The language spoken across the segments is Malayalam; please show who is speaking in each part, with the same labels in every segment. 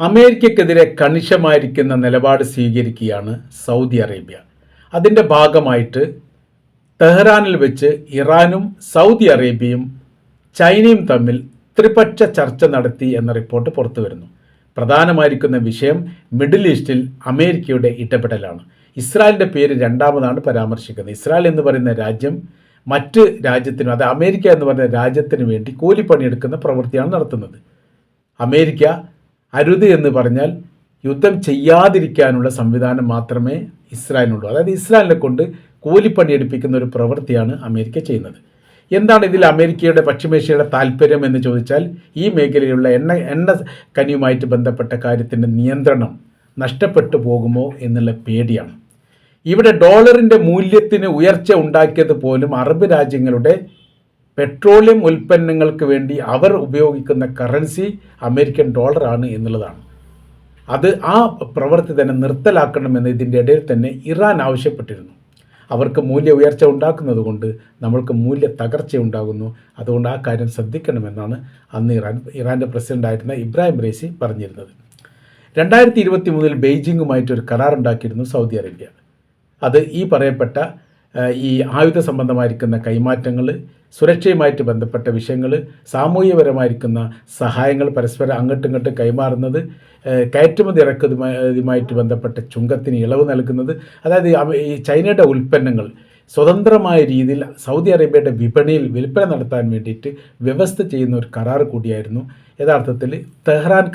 Speaker 1: അമേരിക്കക്കെതിരെ കണിശമായിരിക്കുന്ന നിലപാട് സ്വീകരിക്കുകയാണ് സൗദി അറേബ്യ. അതിന്റെ ഭാഗമായിട്ട് തെഹ്റാനിൽ വെച്ച് ഇറാനും സൗദി അറേബ്യയും ചൈനയും തമ്മിൽ ത്രിപക്ഷ ചർച്ച നടത്തി എന്ന റിപ്പോർട്ട് പുറത്തു വരുന്നു. പ്രധാനമായിരിക്കുന്ന വിഷയം മിഡിൽ ഈസ്റ്റിൽ അമേരിക്കയുടെ ഇടപെടലാണ്. ഇസ്രായേലിന്റെ പേര് രണ്ടാമതാണ് പരാമർശിക്കുന്നത്. ഇസ്രായേൽ എന്ന് പറയുന്ന രാജ്യം മറ്റ് രാജ്യത്തിനും അത് അമേരിക്ക എന്ന് പറയുന്ന രാജ്യത്തിന് വേണ്ടി കൂലിപ്പണിയെടുക്കുന്ന പ്രവൃത്തിയാണ് നടത്തുന്നത്. അമേരിക്ക അരുത് എന്ന് പറഞ്ഞാൽ യുദ്ധം ചെയ്യാതിരിക്കാനുള്ള സംവിധാനം മാത്രമേ ഇസ്രായേലിനുള്ളൂ. അതായത് ഇസ്രായേലിനെ കൊണ്ട് കൂലിപ്പണി എടുപ്പിക്കുന്ന ഒരു പ്രവൃത്തിയാണ് അമേരിക്ക ചെയ്യുന്നത്. എന്താണ് ഇതിൽ അമേരിക്കയുടെ പശ്ചിമേഷ്യയുടെ താല്പര്യം എന്ന് ചോദിച്ചാൽ ഈ മേഖലയിലുള്ള എണ്ണ എണ്ണ കനിയുമായിട്ട് ബന്ധപ്പെട്ട കാര്യത്തിന്റെ നിയന്ത്രണം നഷ്ടപ്പെട്ടു പോകുമോ എന്നുള്ള പേടിയാണ്. ഇവിടെ ഡോളറിന്റെ മൂല്യത്തിന് ഉയർച്ച ഉണ്ടാക്കിയത് പോലും അറബ് രാജ്യങ്ങളുടെ പെട്രോളിയം ഉൽപ്പന്നങ്ങൾക്ക് വേണ്ടി അവർ ഉപയോഗിക്കുന്ന കറൻസി അമേരിക്കൻ ഡോളറാണ് എന്നുള്ളതാണ്. അത് ആ പ്രവൃത്തി തന്നെ നിർത്തലാക്കണമെന്ന് ഇതിന്റെ ഇടയിൽ തന്നെ ഇറാൻ ആവശ്യപ്പെട്ടിരുന്നു. അവർക്ക് മൂല്യ ഉയർച്ച ഉണ്ടാക്കുന്നത് കൊണ്ട് നമ്മൾക്ക് മൂല്യ തകർച്ച ഉണ്ടാകുന്നു. അതുകൊണ്ട് ആ കാര്യം ശ്രദ്ധിക്കണമെന്നാണ് അന്ന് ഇറാൻ ഇറാന്റെ പ്രസിഡന്റായിരുന്ന ഇബ്രാഹിം റേസി പറഞ്ഞിരുന്നത്. രണ്ടായിരത്തി ഇരുപത്തി മൂന്നിൽ ബെയ്ജിങ്ങുമായിട്ടൊരു കരാറുണ്ടാക്കിയിരുന്നു സൗദി അറേബ്യ. അത് ഈ പറയപ്പെട്ട ഈ ആയുധ സംബന്ധമായിരിക്കുന്ന കൈമാറ്റങ്ങൾ സുരക്ഷയുമായിട്ട് ബന്ധപ്പെട്ട വിഷയങ്ങൾ സാമൂഹ്യപരമായിരിക്കുന്ന സഹായങ്ങൾ പരസ്പരം അങ്ങോട്ടും ഇങ്ങോട്ടും കൈമാറുന്നത് കയറ്റുമതി ഇറക്കുമതിയുമായിട്ട് ബന്ധപ്പെട്ട ചുങ്കത്തിന് ഇളവ് നൽകുന്നത് അതായത് ഈ ചൈനയുടെ ഉൽപ്പന്നങ്ങൾ സ്വതന്ത്രമായ രീതിയിൽ സൗദി അറേബ്യയുടെ വിപണിയിൽ വിൽപ്പന നടത്താൻ വേണ്ടിയിട്ട് വ്യവസ്ഥ ചെയ്യുന്ന ഒരു കരാർ കൂടിയായിരുന്നു. യഥാർത്ഥത്തിൽ തെഹ്റാൻ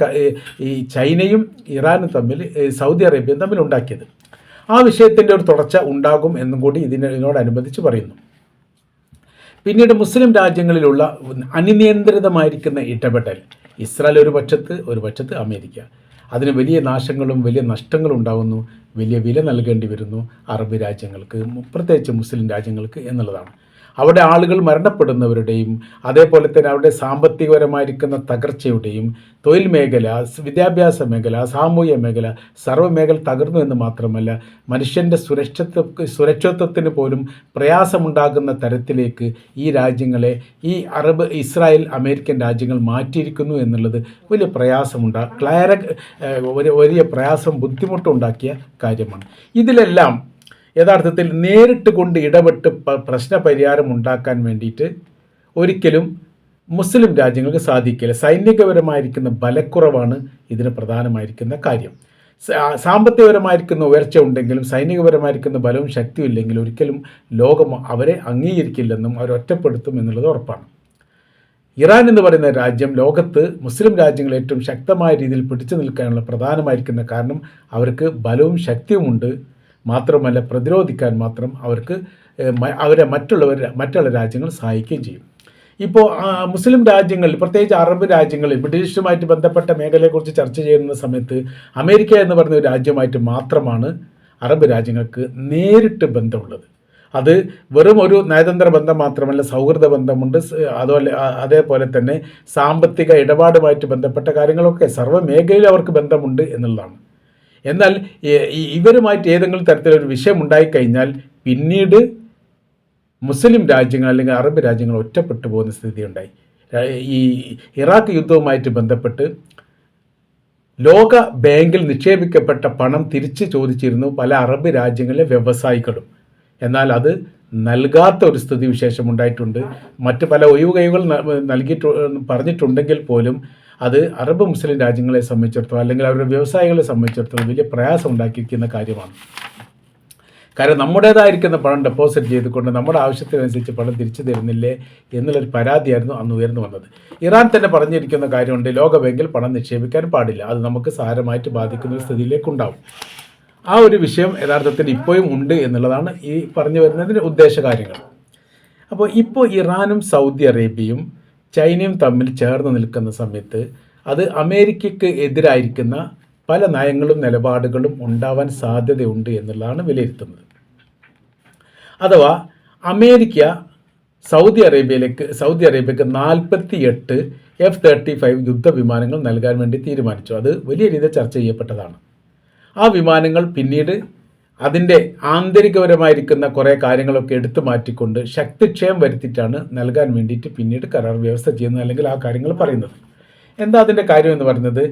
Speaker 1: ഈ ചൈനയും ഇറാനും തമ്മിൽ സൗദി അറേബ്യയും തമ്മിൽ ഉണ്ടാക്കിയത്. ആ വിഷയത്തിന്റെ ഒരു തുടർച്ച ഉണ്ടാകും എന്നും കൂടി ഇതിന് ഇതിനോടനുബന്ധിച്ച് പറയുന്നു. പിന്നീട് മുസ്ലിം രാജ്യങ്ങളിലുള്ള അനിയന്ത്രിതമായിരിക്കുന്ന ഇടപെടൽ. ഇസ്രായേൽ ഒരു പക്ഷത്ത് ഒരു പക്ഷത്ത് അമേരിക്ക. അതിന് വലിയ നാശങ്ങളും വലിയ നഷ്ടങ്ങളും ഉണ്ടാകുന്നു വലിയ വില നൽകേണ്ടി വരുന്നു. അറബ് രാജ്യങ്ങൾക്ക് പ്രത്യേകിച്ച് മുസ്ലിം രാജ്യങ്ങൾക്ക് എന്നുള്ളതാണ്. അവിടെ ആളുകൾ മരണപ്പെടുന്നവരുടെയും അതേപോലെ തന്നെ അവരുടെ സാമ്പത്തികപരമായിരിക്കുന്ന തകർച്ചയുടെയും തൊഴിൽ മേഖല വിദ്യാഭ്യാസ മേഖല സാമൂഹ്യ മേഖല സർവ മേഖല തകർന്നു എന്ന് മാത്രമല്ല മനുഷ്യന്റെ സുരക്ഷിത സുരക്ഷിത്വത്തിന് പോലും പ്രയാസമുണ്ടാകുന്ന തരത്തിലേക്ക് ഈ രാജ്യങ്ങളെ ഈ അറബ് ഇസ്രായേൽ അമേരിക്കൻ രാജ്യങ്ങൾ മാറ്റിയിരിക്കുന്നു എന്നുള്ളത് വലിയ പ്രയാസമുണ്ടാ ക്ലയറ വലിയ പ്രയാസം ബുദ്ധിമുട്ടുണ്ടാക്കിയ കാര്യമാണ്. ഇതിലെല്ലാം യഥാർത്ഥത്തിൽ നേരിട്ട് കൊണ്ട് ഇടപെട്ട് പ്രശ്ന പരിഹാരം ഉണ്ടാക്കാൻ വേണ്ടിയിട്ട് ഒരിക്കലും മുസ്ലിം രാജ്യങ്ങൾക്ക് സാധിക്കില്ല. സൈനികപരമായിരിക്കുന്ന ബലക്കുറവാണ് ഇതിന് പ്രധാനമായിരിക്കുന്ന കാര്യം. സാമ്പത്തികപരമായിരിക്കുന്ന ഉയർച്ച ഉണ്ടെങ്കിലും സൈനികപരമായിരിക്കുന്ന ബലവും ശക്തിയും ഇല്ലെങ്കിൽ ഒരിക്കലും ലോകം അവരെ അംഗീകരിക്കില്ലെന്നും അവർ ഒറ്റപ്പെടുത്തും എന്നുള്ളത് ഉറപ്പാണ്. ഇറാൻ എന്ന് പറയുന്ന രാജ്യം ലോകത്ത് മുസ്ലിം രാജ്യങ്ങൾ ഏറ്റവും ശക്തമായ രീതിയിൽ പിടിച്ചു നിൽക്കാനുള്ള പ്രധാനമായിരിക്കുന്ന കാരണം അവർക്ക് ബലവും ശക്തിയുമുണ്ട്. മാത്രമല്ല പ്രതിരോധിക്കാൻ മാത്രം അവർക്ക് അവരെ മറ്റുള്ളവർ മറ്റുള്ള രാജ്യങ്ങൾ സഹായിക്കുകയും ചെയ്യും. ഇപ്പോൾ മുസ്ലിം രാജ്യങ്ങളിൽ പ്രത്യേകിച്ച് അറബ് രാജ്യങ്ങളിൽ ബ്രിട്ടീഷുമായിട്ട് ബന്ധപ്പെട്ട മേഖലയെക്കുറിച്ച് ചർച്ച ചെയ്യുന്ന സമയത്ത് അമേരിക്ക എന്ന് പറഞ്ഞ ഒരു രാജ്യമായിട്ട് മാത്രമാണ് അറബ് രാജ്യങ്ങൾക്ക് നേരിട്ട് ബന്ധമുള്ളത്. അത് വെറും ഒരു നയതന്ത്ര ബന്ധം മാത്രമല്ല സൗഹൃദ ബന്ധമുണ്ട് അതുപോലെ അതേപോലെ തന്നെ സാമ്പത്തിക ഇടപാടുമായിട്ട് ബന്ധപ്പെട്ട കാര്യങ്ങളൊക്കെ സർവമേഖലയിൽ അവർക്ക് ബന്ധമുണ്ട് എന്നുള്ളതാണ്. എന്നാൽ ഇവരുമായിട്ട് ഏതെങ്കിലും തരത്തിലൊരു വിഷയം ഉണ്ടായിക്കഴിഞ്ഞാൽ പിന്നീട് മുസ്ലിം രാജ്യങ്ങൾ അല്ലെങ്കിൽ അറബ് രാജ്യങ്ങൾ ഒറ്റപ്പെട്ടു പോകുന്ന സ്ഥിതി ഉണ്ടായി ഈ ഇറാഖ് യുദ്ധവുമായിട്ട് ബന്ധപ്പെട്ട് ലോക ബാങ്കിൽ നിക്ഷേപിക്കപ്പെട്ട പണം തിരിച്ചു ചോദിച്ചിരുന്നു പല അറബ് രാജ്യങ്ങളിലെ വ്യവസായികളും. എന്നാൽ അത് നൽകാത്ത ഒരു സ്ഥിതി വിശേഷം ഉണ്ടായിട്ടുണ്ട്. മറ്റ് പല ഒഴിവ് കൈകൾ നൽകിയിട്ട് പറഞ്ഞിട്ടുണ്ടെങ്കിൽ പോലും അത് അറബ് മുസ്ലിം രാജ്യങ്ങളെ സംബന്ധിച്ചിടത്തോളം അല്ലെങ്കിൽ അവരുടെ വ്യവസായികളെ സംബന്ധിച്ചിടത്തോളം വലിയ പ്രയാസം ഉണ്ടാക്കിയിരിക്കുന്ന കാര്യമാണ്. കാരണം നമ്മുടേതായിരിക്കുന്ന പണം ഡെപ്പോസിറ്റ് ചെയ്തുകൊണ്ട് നമ്മുടെ ആവശ്യത്തിനനുസരിച്ച് പണം തിരിച്ചു തരുന്നില്ലേ എന്നുള്ളൊരു പരാതിയായിരുന്നു അന്ന് ഉയർന്നു വന്നത്. ഇറാൻ തന്നെ പറഞ്ഞിരിക്കുന്ന കാര്യമുണ്ട് ലോകബാങ്കിൽ പണം നിക്ഷേപിക്കാൻ പാടില്ല. അത് നമുക്ക് സാരമായിട്ട് ബാധിക്കുന്ന ഒരു സ്ഥിതിയിലേക്കുണ്ടാവും ആ ഒരു വിഷയം യഥാർത്ഥത്തിൽ ഇപ്പോഴും ഉണ്ട് എന്നുള്ളതാണ് ഈ പറഞ്ഞു വരുന്നതിന്റെ ഉദ്ദേശ കാര്യങ്ങൾ അപ്പോൾ ഇപ്പോൾ ഇറാനും സൗദി അറേബ്യയും ചൈനയും തമ്മിൽ ചേർന്ന് നിൽക്കുന്ന സമയത്ത് അത് അമേരിക്കയ്ക്ക് എതിരായിരിക്കുന്ന പല നയങ്ങളും നിലപാടുകളും ഉണ്ടാവാൻ സാധ്യതയുണ്ട് എന്നുള്ളതാണ് വിലയിരുത്തുന്നത്. അഥവാ അമേരിക്ക സൗദി അറേബ്യയിലേക്ക് സൗദി അറേബ്യക്ക് നാൽപ്പത്തി എട്ട് എഫ് തേർട്ടി ഫൈവ് യുദ്ധവിമാനങ്ങൾ നൽകാൻ വേണ്ടി തീരുമാനിച്ചു. അത് വലിയ രീതിയിൽ ചർച്ച ചെയ്യപ്പെട്ടതാണ്. ആ വിമാനങ്ങൾ പിന്നീട് അതിന്റെ ആന്തരികപരമായിരിക്കുന്ന കുറേ കാര്യങ്ങളൊക്കെ എടുത്തു മാറ്റിക്കൊണ്ട് ശക്തിക്ഷയം വരുത്തിയിട്ടാണ് നൽകാൻ വേണ്ടിയിട്ട് പിന്നീട് കരാർ വ്യവസ്ഥ ചെയ്യുന്നത് അല്ലെങ്കിൽ ആ കാര്യങ്ങൾ പറയുന്നത്. എന്താ അതിന്റെ കാര്യം എന്ന് പറയുന്നത്?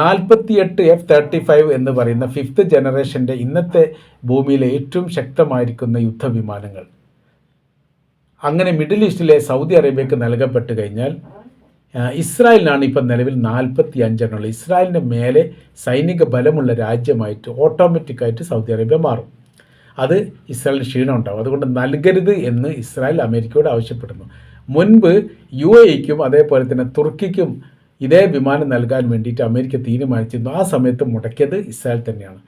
Speaker 1: നാൽപ്പത്തിയെട്ട് എഫ് തേർട്ടി ഫൈവ് എന്ന് പറയുന്ന ഫിഫ്ത്ത് ജനറേഷന്റെ ഇന്നത്തെ ഭൂമിയിലെ ഏറ്റവും ശക്തമായിരിക്കുന്ന യുദ്ധവിമാനങ്ങൾ. അങ്ങനെ മിഡിൽ ഈസ്റ്റിലെ സൗദി അറേബ്യക്ക് നൽകപ്പെട്ട് കഴിഞ്ഞാൽ ഇസ്രായേലിനാണ് ഇപ്പം നിലവിൽ നാൽപ്പത്തി അഞ്ചെണ്ണമുള്ളത് ഇസ്രായേലിന്റെ മേലെ സൈനിക ബലമുള്ള രാജ്യമായിട്ട് ഓട്ടോമാറ്റിക്കായിട്ട് സൗദി അറേബ്യ മാറും. അത് ഇസ്രായേലിന് ക്ഷീണം ഉണ്ടാവും. അതുകൊണ്ട് നൽകരുത് എന്ന് ഇസ്രായേൽ അമേരിക്കയോട് ആവശ്യപ്പെടുന്നു. മുൻപ് യു എക്കും അതേപോലെ തന്നെ തുർക്കിക്കും ഇതേ വിമാനം നൽകാൻ വേണ്ടിയിട്ട് അമേരിക്ക തീരുമാനിച്ചിരുന്നു. ആ സമയത്ത് മുടക്കിയത് ഇസ്രായേൽ തന്നെയാണ്.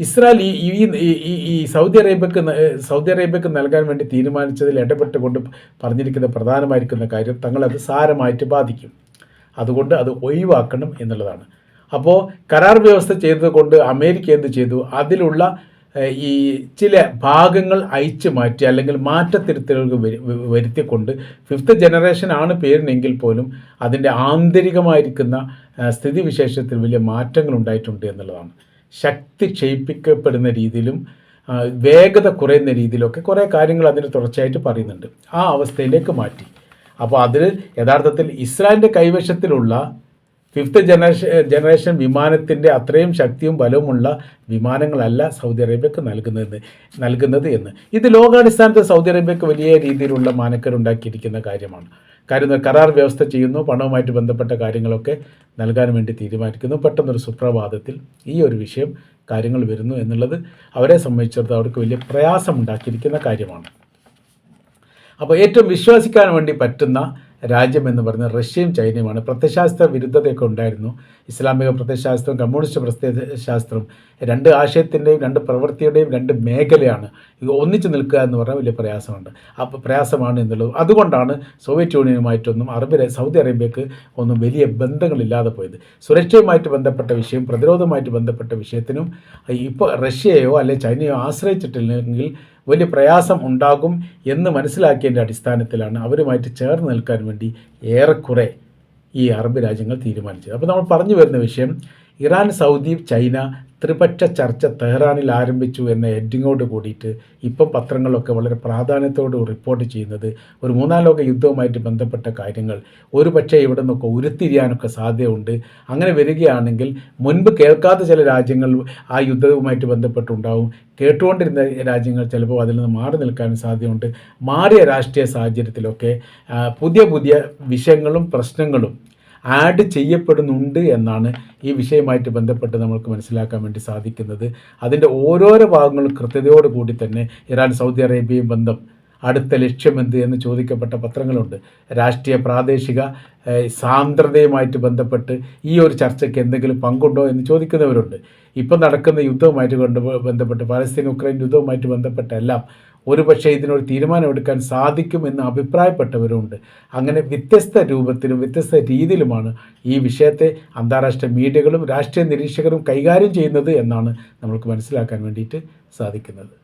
Speaker 1: ഇസ്രായേൽ ഈ ഈ ഈ- സൗദി അറേബ്യക്ക് സൗദി അറേബ്യക്ക് നൽകാൻ വേണ്ടി തീരുമാനിച്ചതിൽ ഇടപെട്ടുകൊണ്ട് പറഞ്ഞിരിക്കുന്ന പ്രധാനമായിരിക്കുന്ന കാര്യം തങ്ങളത് സാരമായിട്ട് ബാധിക്കും. അതുകൊണ്ട് അത് ഒഴിവാക്കണം എന്നുള്ളതാണ്. അപ്പോൾ കരാർ വ്യവസ്ഥ ചെയ്തതുകൊണ്ട് അമേരിക്ക എന്ത് ചെയ്തു? അതിലുള്ള ഈ ചില ഭാഗങ്ങൾ അയച്ചു മാറ്റി അല്ലെങ്കിൽ മാറ്റത്തിരുത്തലുകൾ വരുത്തിക്കൊണ്ട് ഫിഫ്ത്ത് ജനറേഷൻ ആണ് പേരിനെങ്കിൽ പോലും അതിന്റെ ആന്തരികമായിരിക്കുന്ന സ്ഥിതിവിശേഷത്തിൽ വലിയ മാറ്റങ്ങൾ ഉണ്ടായിട്ടുണ്ട് എന്നുള്ളതാണ്. ശക്തി ക്ഷയിപ്പിക്കപ്പെടുന്ന രീതിയിലും വേഗത കുറയുന്ന രീതിയിലൊക്കെ കുറേ കാര്യങ്ങൾ അതിന് തുടർച്ചയായിട്ട് പറയുന്നുണ്ട്. ആ അവസ്ഥയിലേക്ക് മാറ്റി. അപ്പോൾ അതിൽ യഥാർത്ഥത്തിൽ ഇസ്രായേലിന്റെ കൈവശത്തിലുള്ള ഫിഫ്ത്ത് ജനറേഷൻ ജനറേഷൻ വിമാനത്തിന്റെ അത്രയും ശക്തിയും ബലവുമുള്ള വിമാനങ്ങളല്ല സൗദി അറേബ്യക്ക് നൽകുന്നത് നൽകുന്നത് എന്ന്. ഇത് ലോകാടിസ്ഥാനത്ത് സൗദി അറേബ്യക്ക് വലിയ രീതിയിലുള്ള മാനക്കേടുണ്ടാക്കിയിരിക്കുന്ന കാര്യമാണ്. കാര്യം കരാർ വ്യവസ്ഥ ചെയ്യുന്നു പണവുമായിട്ട് ബന്ധപ്പെട്ട കാര്യങ്ങളൊക്കെ നൽകാൻ വേണ്ടി തീരുമാനിക്കുന്നു. പെട്ടെന്നൊരു സുപ്രഭാതത്തിൽ ഈ ഒരു വിഷയം കാര്യങ്ങൾ വരുന്നു എന്നുള്ളത് അവരെ സംബന്ധിച്ചിടത്തോളം അവർക്ക് വലിയ പ്രയാസമുണ്ടാക്കിയിരിക്കുന്ന കാര്യമാണ്. അപ്പോൾ ഏറ്റവും വിശ്വസിക്കാൻ വേണ്ടി പറ്റുന്ന രാജ്യം എന്ന് പറഞ്ഞ റഷ്യയും ചൈനയുമാണ് പ്രത്യശാസ്ത്ര വിരുദ്ധതയൊക്കെ ഉണ്ടായിരുന്നു. ഇസ്ലാമിക പ്രത്യശാസ്ത്രം കമ്മ്യൂണിസ്റ്റ് പ്രത്യശാസ്ത്രം രണ്ട് ആശയത്തിന്റെയും രണ്ട് പ്രവൃത്തിയുടെയും രണ്ട് മേഖലയാണ് ഇത് ഒന്നിച്ചു നിൽക്കുക എന്ന് പറഞ്ഞാൽ വലിയ പ്രയാസമുണ്ട്. അപ്പോൾ പ്രയാസമാണ് എന്നുള്ളത്. അതുകൊണ്ടാണ് സോവിയറ്റ് യൂണിയനുമായിട്ടൊന്നും അറബ് സൗദി അറേബ്യക്ക് ഒന്നും വലിയ ബന്ധങ്ങളില്ലാതെ പോയത്. സുരക്ഷയുമായിട്ട് ബന്ധപ്പെട്ട വിഷയം പ്രതിരോധവുമായിട്ട് ബന്ധപ്പെട്ട വിഷയത്തിനും ഇപ്പോൾ റഷ്യയോ അല്ലെങ്കിൽ ചൈനയോ ആശ്രയിച്ചിട്ടില്ലെങ്കിൽ വലിയ പ്രയാസം ഉണ്ടാകും എന്ന് മനസ്സിലാക്കിയതിന്റെ അടിസ്ഥാനത്തിലാണ് അവരുമായിട്ട് ചേർന്ന് നിൽക്കാൻ വേണ്ടി ഏറെക്കുറെ ഈ അറബ് രാജ്യങ്ങൾ തീരുമാനിച്ചത്. അപ്പോൾ നമ്മൾ പറഞ്ഞു വരുന്ന വിഷയം ഇറാൻ സൗദി ചൈന ത്രിപക്ഷ ചർച്ച തെഹ്റാനിൽ ആരംഭിച്ചു എന്ന ഹെഡിങ്ങോട് കൂടിയിട്ട് ഇപ്പം പത്രങ്ങളൊക്കെ വളരെ പ്രാധാന്യത്തോട് റിപ്പോർട്ട് ചെയ്യുന്നത് ഒരു മൂന്നാം ലോക യുദ്ധവുമായിട്ട് ബന്ധപ്പെട്ട കാര്യങ്ങൾ. ഒരു പക്ഷേ ഇവിടെ നിന്നൊക്കെ ഉരുത്തിരിയാനൊക്കെ സാധ്യതയുണ്ട്. അങ്ങനെ വരികയാണെങ്കിൽ മുൻപ് കേൾക്കാത്ത ചില രാജ്യങ്ങൾ ആ യുദ്ധവുമായിട്ട് ബന്ധപ്പെട്ടുണ്ടാവും. കേട്ടുകൊണ്ടിരുന്ന രാജ്യങ്ങൾ ചിലപ്പോൾ അതിൽ നിന്ന് മാറി നിൽക്കാൻ സാധ്യതയുണ്ട്. മാറിയ രാഷ്ട്രീയ സാഹചര്യത്തിലൊക്കെ പുതിയ പുതിയ വിഷയങ്ങളും പ്രശ്നങ്ങളും ആഡ് ചെയ്യപ്പെടുന്നുണ്ട് എന്നാണ് ഈ വിഷയമായിട്ട് ബന്ധപ്പെട്ട് നമ്മൾക്ക് മനസ്സിലാക്കാൻ വേണ്ടി സാധിക്കുന്നത്. അതിന്റെ ഓരോരോ ഭാഗങ്ങളും കൃത്യതയോട് കൂടി തന്നെ ഇറാൻ സൗദി അറേബ്യയും ബന്ധം അടുത്ത ലക്ഷ്യമെന്ത് എന്ന് ചോദിക്കപ്പെട്ട പത്രങ്ങളുണ്ട്. രാഷ്ട്രീയ പ്രാദേശിക സാന്ദ്രതയുമായിട്ട് ബന്ധപ്പെട്ട് ഈ ഒരു ചർച്ചയ്ക്ക് എന്തെങ്കിലും പങ്കുണ്ടോ എന്ന് ചോദിക്കുന്നവരുണ്ട്. ഇപ്പം നടക്കുന്ന യുദ്ധവുമായിട്ട് ബന്ധപ്പെട്ട് പാലസ്തീൻ ഉക്രൈൻ യുദ്ധവുമായിട്ട് ബന്ധപ്പെട്ടെല്ലാം ഒരുപക്ഷെ ഇതിനൊരു തീരുമാനമെടുക്കാൻ സാധിക്കുമെന്ന് അഭിപ്രായപ്പെട്ടവരുണ്ട് അങ്ങനെ വ്യത്യസ്ത രൂപത്തിലും വ്യത്യസ്ത രീതിയിലുമാണ് ഈ വിഷയത്തെ അന്താരാഷ്ട്ര മീഡിയകളും രാഷ്ട്രീയ നിരീക്ഷകരും കൈകാര്യം ചെയ്യുന്നത് എന്നാണ് നമ്മൾക്ക് മനസ്സിലാക്കാൻ വേണ്ടിയിട്ട് സാധിക്കുന്നത്.